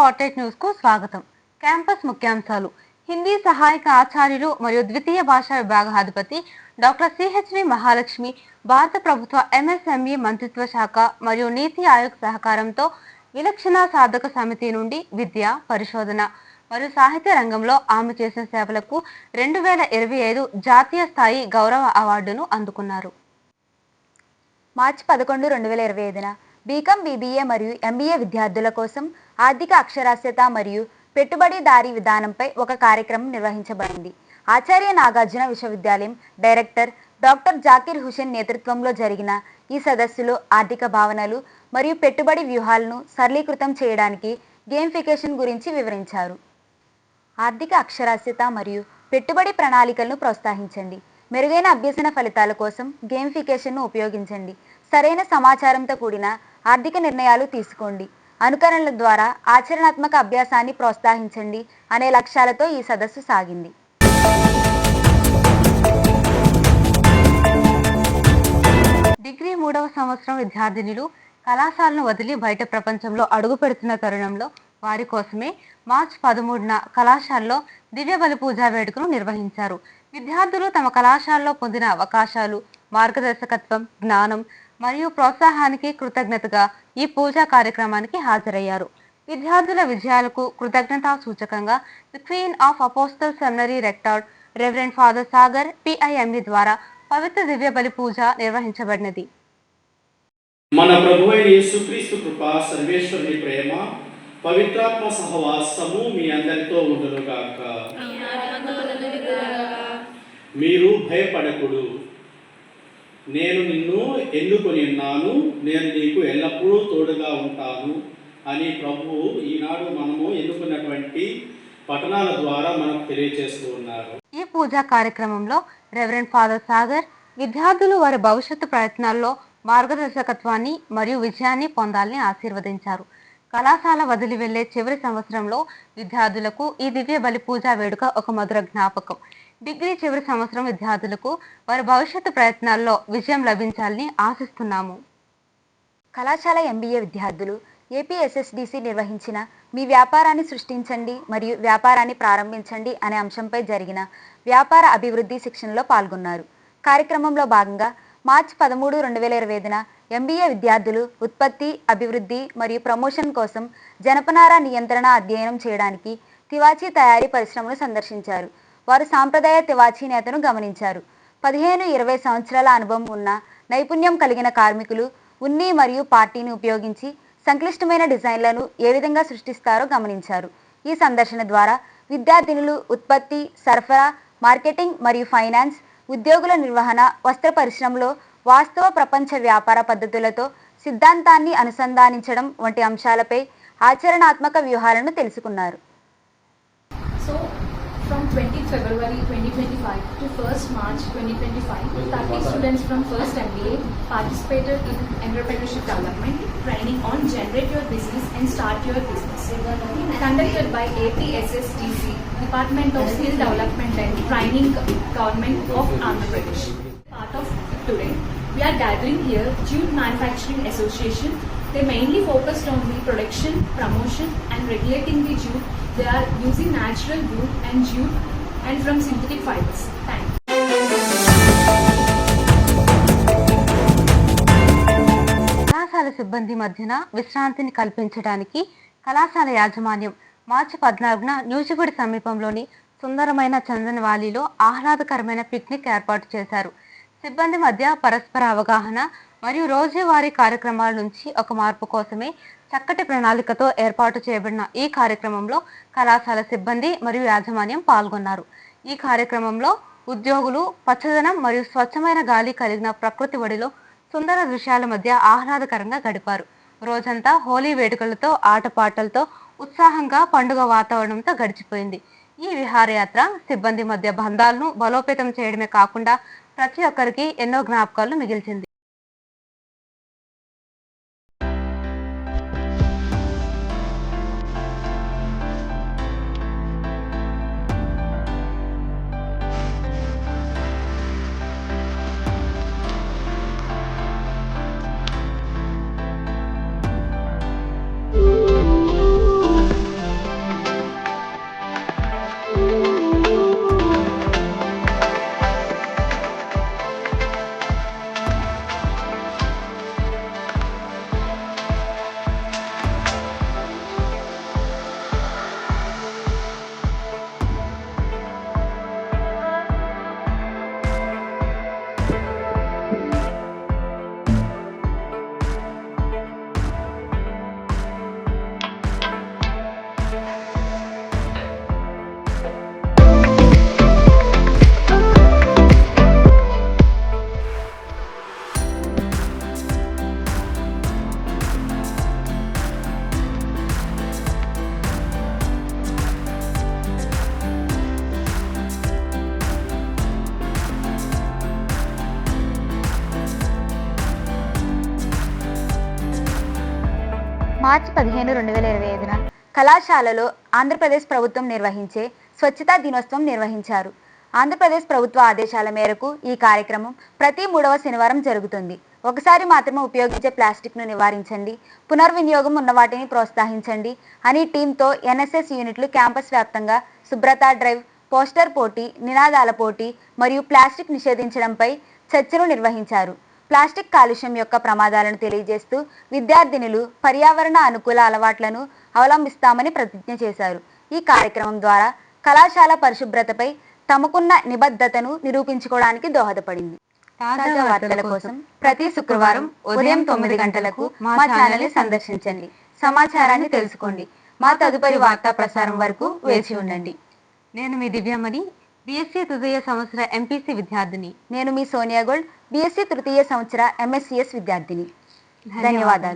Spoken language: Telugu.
స్పాట్లైట్ న్యూస్కు స్వాగతం. క్యాంపస్ ముఖ్యాంశాలు. హిందీ సహాయక ఆచార్యులు మరియు ద్వితీయ భాషా విభాగాధిపతి డాక్టర్ సిహెచ్వి మహాలక్ష్మి భారత ప్రభుత్వ ఎంఎస్ఎంఈ మంత్రిత్వ శాఖ మరియు నీతి ఆయోగ్ సహకారంతో విలక్షణ సాధక సమితి నుండి విద్య పరిశోధన మరియు సాహిత్య రంగంలో ఆమె చేసిన సేవలకు రెండు వేల ఇరవై ఐదు జాతీయ స్థాయి గౌరవ అవార్డును అందుకున్నారు. మార్చి పదకొండు రెండు వేల ఇరవై ఐదున బీకాం బీబీఏ మరియు ఎంబీఏ విద్యార్థుల కోసం ఆర్థిక అక్షరాస్యత మరియు పెట్టుబడిదారీ విధానంపై ఒక కార్యక్రమం నిర్వహించబడింది. ఆచార్య నాగార్జున విశ్వవిద్యాలయం డైరెక్టర్ డాక్టర్ జాకిర్ హుసేన్ నేతృత్వంలో జరిగిన ఈ సదస్సులో ఆర్థిక భావనలు మరియు పెట్టుబడి వ్యూహాలను సరళీకృతం చేయడానికి గేమ్ఫికేషన్ గురించి వివరించారు. ఆర్థిక అక్షరాస్యత మరియు పెట్టుబడి ప్రణాళికలను ప్రోత్సహించండి. మెరుగైన అభ్యసన ఫలితాల కోసం గేమ్ఫికేషన్ను ఉపయోగించండి. సరైన సమాచారంతో కూడిన ఆర్థిక నిర్ణయాలు తీసుకోండి. అనుకరణల ద్వారా ఆచరణాత్మక అభ్యాసాన్ని ప్రోత్సహించండి అనే లక్ష్యాలతో ఈ సదస్సు సాగింది. డిగ్రీ మూడవ సంవత్సరం విద్యార్థినులు కళాశాలను వదిలి బయట ప్రపంచంలో అడుగు పెడుతున్న తరుణంలో వారి కోసమే మార్చ్ పదమూడున కళాశాలలో దివ్య బలి పూజా వేడుకను నిర్వహించారు. విద్యార్థులు తమ కళాశాలలో పొందిన అవకాశాలు మార్గదర్శకత్వం జ్ఞానం మరియు ప్రోత్సాహానికి కృతజ్ఞతగా ఈ పూజా కార్యక్రమానికి హాజరయ్యారు. విద్యార్థుల విజయాలకు కృతజ్ఞతా సూచకంగా the queen of apostle seminary rector reverend father Sagar PIME ద్వారా పవిత్ర దివ్య బలి పూజ నిర్వహించబడినది. మన ప్రభు అయిన యేసుక్రీస్తు కృప సర్వేశ్వరుని ప్రేమ పవిత్రాత్మ సహవాసము మీ అందరితో ఉండునుగాక మీరు భయపడకుడు. నేను నిన్ను ఎన్నుకొని ఉన్నాను నేను నీకు ఎల్లప్పుడూ తోడుగా ఉంటాను అని ప్రభు ఈనాడు మనము ఎన్నుకున్నటువంటి పట్టణాల ద్వారా మనకు తెలియజేస్తూ ఉన్నారు. ఈ పూజా కార్యక్రమంలో రెవరెండ్ ఫాదర్ సాగర్ విద్యార్థులు వారి భవిష్యత్తు ప్రయత్నాల్లో మార్గదర్శకత్వాన్ని మరియు విజయాన్ని పొందాలని ఆశీర్వదించారు. కళాశాల వదిలి వెళ్ళే చివరి సంవత్సరంలో విద్యార్థులకు ఈ దివ్య బలి పూజా వేడుక ఒక మధుర జ్ఞాపకం. డిగ్రీ చివరి సంవత్సరం విద్యార్థులకు వారి భవిష్యత్తు ప్రయత్నాల్లో విజయం లభించాలని ఆశిస్తున్నాము. కళాశాల ఎంబీఏ విద్యార్థులు ఏపీఎస్ఎస్డిసి నిర్వహించిన మీ వ్యాపారాన్ని సృష్టించండి మరియు వ్యాపారాన్ని ప్రారంభించండి అనే అంశంపై జరిగిన వ్యాపార అభివృద్ధి శిక్షణలో పాల్గొన్నారు. కార్యక్రమంలో భాగంగా మార్చి పదమూడు రెండు వేల ఇరవై ఐదున ఎంబీఏ విద్యార్థులు ఉత్పత్తి అభివృద్ధి మరియు ప్రమోషన్ కోసం జనపనార నియంత్రణ అధ్యయనం చేయడానికి తివాచీ తయారీ పరిశ్రమను సందర్శించారు. వారు సాంప్రదాయ తివాచీ నేతను గమనించారు. పదిహేను ఇరవై సంవత్సరాల అనుభవం ఉన్న నైపుణ్యం కలిగిన కార్మికులు ఉన్ని మరియు పార్టీని ఉపయోగించి సంక్లిష్టమైన డిజైన్లను ఏ విధంగా సృష్టిస్తారో గమనించారు. ఈ సందర్శన ద్వారా విద్యార్థినులు ఉత్పత్తి సరఫరా మార్కెటింగ్ మరియు ఫైనాన్స్ ఉద్యోగుల నిర్వహణ వస్త్ర పరిశ్రమలో వాస్తవ ప్రపంచ వ్యాపార పద్ధతులతో సిద్ధాంతాన్ని అనుసంధానించడం వంటి అంశాలపై ఆచరణాత్మక వ్యూహాలను తెలుసుకున్నారు. So from twenty February twenty twenty five to first March twenty twenty five thirty students from first MBA participated in entrepreneurship development training on generate your business and start your business conducted by APSSTC department of skill development and training government of Andhra Pradesh We are gathering here Jute Manufacturing Association. They mainly focused on the production, promotion and regulating the jute. They are using natural wood and jute and from synthetic fibers. Thank you. కళాశాల సిబ్బంది మధ్యన విశ్రాంతిని కల్పించడానికి కళాశాల యాజమాన్యం మార్చి పద్నాలుగున న్యూజిగూడి సమీపంలోని సుందరమైన చందనవాలీలో ఆహ్లాదకరమైన పిక్నిక్ ఏర్పాటు చేశారు సిబ్బంది మధ్య పరస్పర అవగాహన మరియు రోజువారీ కార్యక్రమాల నుంచి ఒక మార్పు కోసమే చక్కటి ప్రణాళికతో ఏర్పాటు చేయబడిన ఈ కార్యక్రమంలో కళాశాల సిబ్బంది మరియు యాజమాన్యం పాల్గొన్నారు. ఈ కార్యక్రమంలో ఉద్యోగులు పచ్చదనం మరియు స్వచ్ఛమైన గాలి కలిగిన ప్రకృతి ఒడిలో సుందర దృశ్యాల మధ్య ఆహ్లాదకరంగా గడిపారు. రోజంతా హోలీ వేడుకలతో ఆటపాటలతో ఉత్సాహంగా పండుగ వాతావరణంతో గడిచిపోయింది. ఈ విహారయాత్ర సిబ్బంది మధ్య బంధాలను బలోపేతం చేయడమే కాకుండా ప్రతి ఒక్కరికి ఎన్నో జ్ఞాపకాలు మిగిల్చింది. మార్చి పదిహేను రెండు వేల ఇరవై ఐదున కళాశాలలో ఆంధ్రప్రదేశ్ ప్రభుత్వం నిర్వహించే స్వచ్ఛతా దినోత్సవం నిర్వహించారు. ఆంధ్రప్రదేశ్ ప్రభుత్వ ఆదేశాల మేరకు ఈ కార్యక్రమం ప్రతి మూడవ శనివారం జరుగుతుంది. ఒకసారి మాత్రమే ఉపయోగించే ప్లాస్టిక్ను నివారించండి పునర్వినియోగం ఉన్న వాటిని ప్రోత్సహించండి అని టీంతో ఎన్ఎస్ఎస్ యూనిట్లు క్యాంపస్ వ్యాప్తంగా శుభ్రత డ్రైవ్ పోస్టర్ పోటీ నినాదాల పోటీ మరియు ప్లాస్టిక్ నిషేధించడంపై చర్చలు నిర్వహించారు. ప్లాస్టిక్ కాలుష్యం యొక్క ప్రమాదాలను తెలియజేస్తూ విద్యార్థినులు పర్యావరణ అనుకూల అలవాట్లను అవలంబిస్తామని ప్రతిజ్ఞ చేశారు. ఈ కార్యక్రమం ద్వారా కళాశాల పరిశుభ్రతపై తమకున్న నిబద్ధతను నిరూపించుకోవడానికి దోహదపడింది. తాజా వార్తల కోసం ప్రతి శుక్రవారం ఉదయం తొమ్మిది గంటలకు మా ఛానల్ సందర్శించండి. సమాచారాన్ని తెలుసుకోండి. మా తదుపరి వార్తా ప్రసారం వరకు వేచి ఉండండి. నేను మీ దివ్యామణి బీఎస్సీ తృతీయ సంవత్సర ఎంపీసీ విద్యార్థిని. నేను మీ సోనియా గోల్డ్. బీఎస్సీ తృతీయ సంవత్సర ఎంఎస్సిఎస్ విద్యార్థిని ధన్యవాదాలు